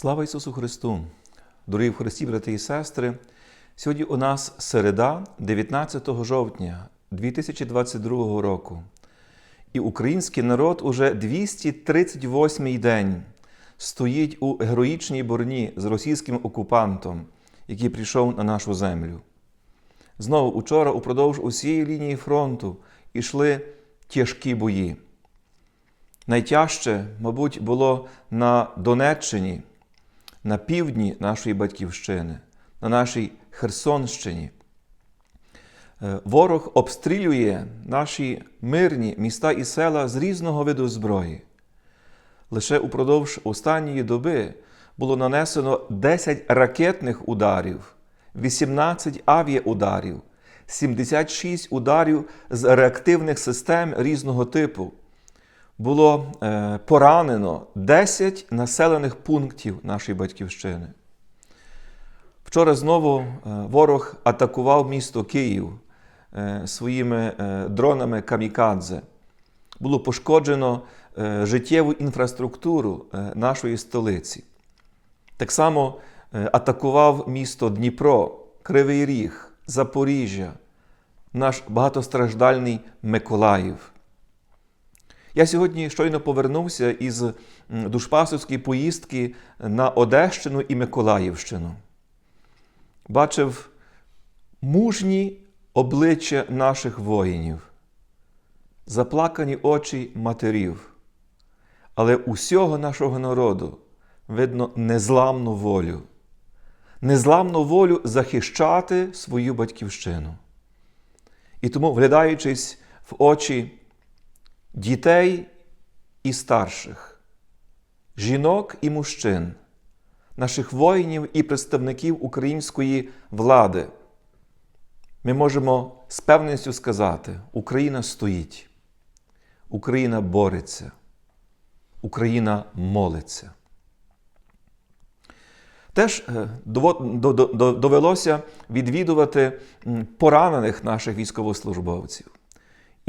Слава Ісусу Христу! Дорогі в Христі, брати і сестри! Сьогодні у нас середа, 19 жовтня 2022 року. І український народ уже 238-й день стоїть у героїчній борні з російським окупантом, який прийшов на нашу землю. Знову учора, упродовж усієї лінії фронту, йшли тяжкі бої. Найтяжче, мабуть, було на Донеччині, на півдні нашої батьківщини, на нашій Херсонщині. Е, Ворог обстрілює наші мирні міста і села з різного виду зброї. Лише упродовж останньої доби було нанесено 10 ракетних ударів, 18 авіаударів, 76 ударів з реактивних систем різного типу. Було е, поранено 10 населених пунктів нашої батьківщини. Вчора знову е, ворог атакував місто Київ е, своїми дронами камікадзе. Було пошкоджено життєву інфраструктуру нашої столиці. Так само атакував місто Дніпро, Кривий Ріг, Запоріжжя, наш багатостраждальний Миколаїв. Я сьогодні щойно повернувся із душпасовської поїздки на Одещину і Миколаївщину. Бачив мужні обличчя наших воїнів, заплакані очі матерів, але усього нашого народу видно незламну волю, незламну волю захищати свою батьківщину. І тому, вглядаючись в очі дітей і старших, жінок і мужчин, наших воїнів і представників української влади, ми можемо з певністю сказати: Україна стоїть, Україна бореться, Україна молиться. Теж е, довелося відвідувати поранених наших військовослужбовців.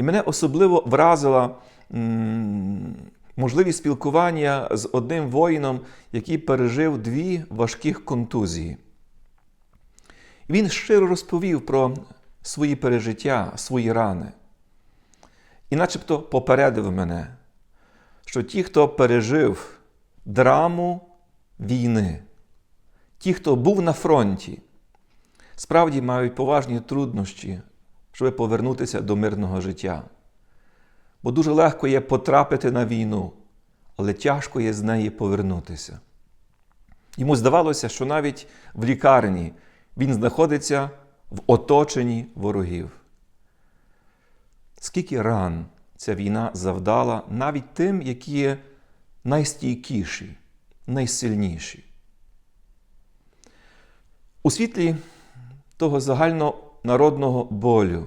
Мене особливо вразила можливість спілкування з одним воїном, який пережив дві важких контузії. Він щиро розповів про свої пережиття, свої рани. І начебто попередив мене, що ті, хто пережив драму війни, ті, хто був на фронті, справді мають поважні труднощі, щоб повернутися до мирного життя. Бо дуже легко є потрапити на війну, але тяжко є з неї повернутися. Йому здавалося, що навіть в лікарні він знаходиться в оточенні ворогів. Скільки ран ця війна завдала навіть тим, які є найстійкіші, найсильніші. У світлі того загальнонародного болю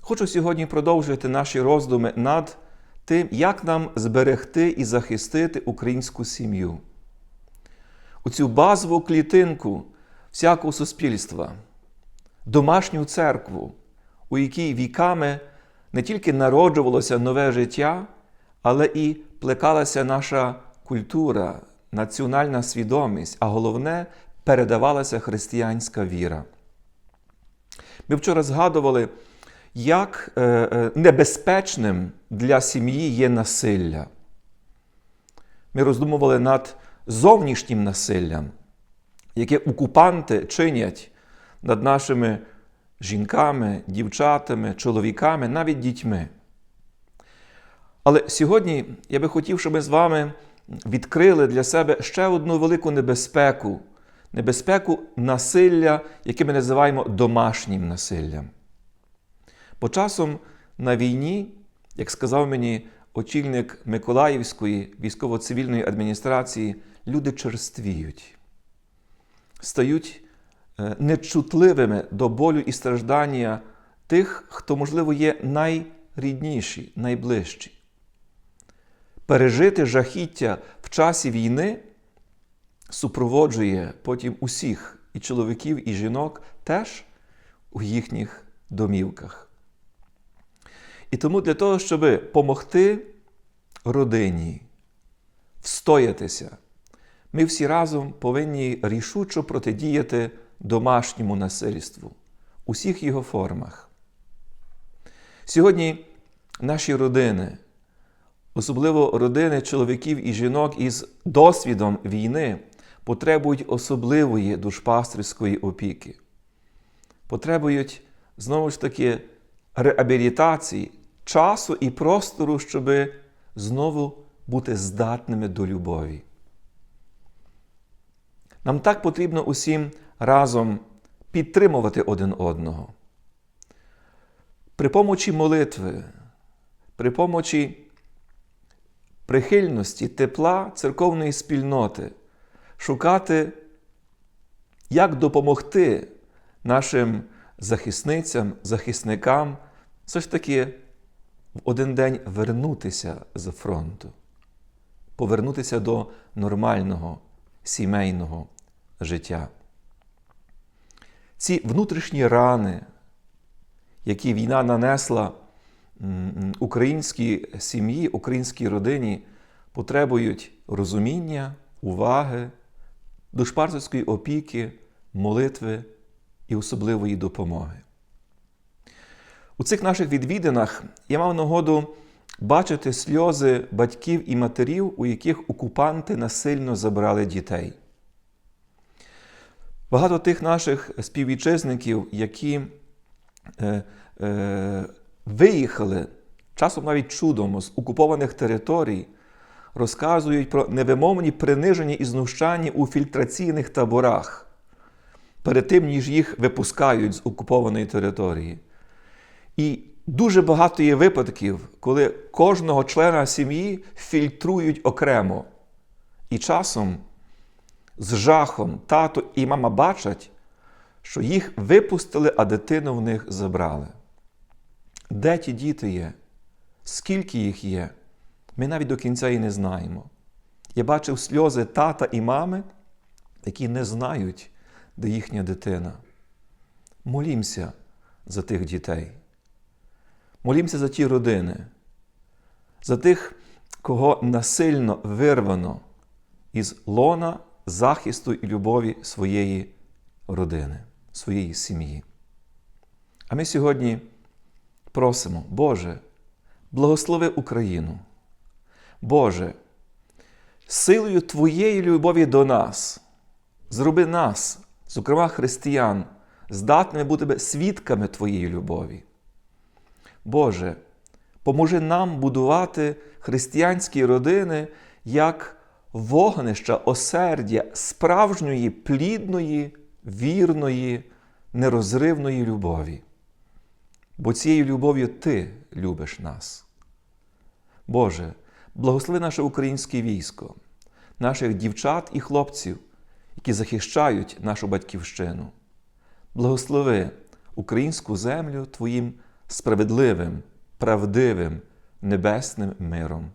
хочу сьогодні продовжити наші роздуми над тим, як нам зберегти і захистити українську сім'ю. У цю базову клітинку всякого суспільства, домашню церкву, у якій віками не тільки народжувалося нове життя, але і плекалася наша культура, національна свідомість, а головне передавалася християнська віра. Ми вчора згадували, як е, е, небезпечним для сім'ї є насилля. Ми роздумували над зовнішнім насиллям, яке окупанти чинять над нашими жінками, дівчатами, чоловіками, навіть дітьми. Але сьогодні я би хотів, щоб ми з вами відкрили для себе ще одну велику небезпеку небезпеку насилля, яке ми називаємо домашнім насиллям. Бо часом на війні, як сказав мені очільник Миколаївської військово-цивільної адміністрації, люди черствіють, стають е, нечутливими до болю і страждання тих, хто, можливо, є найрідніші, найближчі. Пережити жахіття в часі війни супроводжує потім усіх і чоловіків, і жінок теж у їхніх домівках. І тому для того, щоб допомогти родині встоятися, ми всі разом повинні рішучо протидіяти домашньому насильству у всіх його формах. Сьогодні наші родини, особливо родини чоловіків і жінок із досвідом війни, потребують особливої душпастерської опіки, потребують знову ж таки реабілітації, часу і простору, щоб знову бути здатними до любові. Нам так потрібно усім разом підтримувати один одного. При помочі молитви, при помочі прихильності, тепла церковної спільноти, шукати, як допомогти нашим захисницям, захисникам все ж таки в один день вернутися з фронту, повернутися до нормального сімейного життя. Ці внутрішні рани, які війна нанесла українській сім'ї, українській родині, потребують розуміння, уваги, душпартерської опіки, молитви і особливої допомоги. У цих наших відвідинах я мав нагоду бачити сльози батьків і матерів, у яких окупанти насильно забрали дітей. Багато тих наших співвітчизників, які е, е, виїхали часом навіть чудом з окупованих територій, розказують про невимовні приниження і знущання у фільтраційних таборах перед тим, ніж їх випускають з окупованої території. І дуже багато є випадків, коли кожного члена сім'ї фільтрують окремо. І часом з жахом тато і мама бачать, що їх випустили, а дитину в них забрали. Де ті діти є? Скільки їх є? Ми навіть до кінця і не знаємо. Я бачив сльози тата і мами, які не знають, де їхня дитина. Молімося за тих дітей. Молімося за ті родини, за тих, кого насильно вирвано із лона захисту і любові своєї родини, своєї сім'ї. А ми сьогодні просимо, Боже, благослови Україну. Боже, силою Твоєї любові до нас, зроби нас, зокрема християн, здатними бути свідками Твоєї любові. Боже, поможи нам будувати християнські родини як вогнища осердя справжньої, плідної, вірної, нерозривної любові. Бо цією любов'ю Ти любиш нас. Боже, благослови наше українське військо, наших дівчат і хлопців, які захищають нашу батьківщину. Благослови українську землю Твоїм справедливим, правдивим, небесним миром.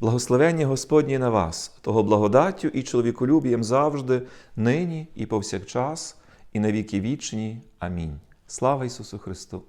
Благословення Господнє на вас, того благодаттю і чоловіколюбієм завжди, нині і повсякчас, і на віки вічні. Амінь. Слава Ісусу Христу!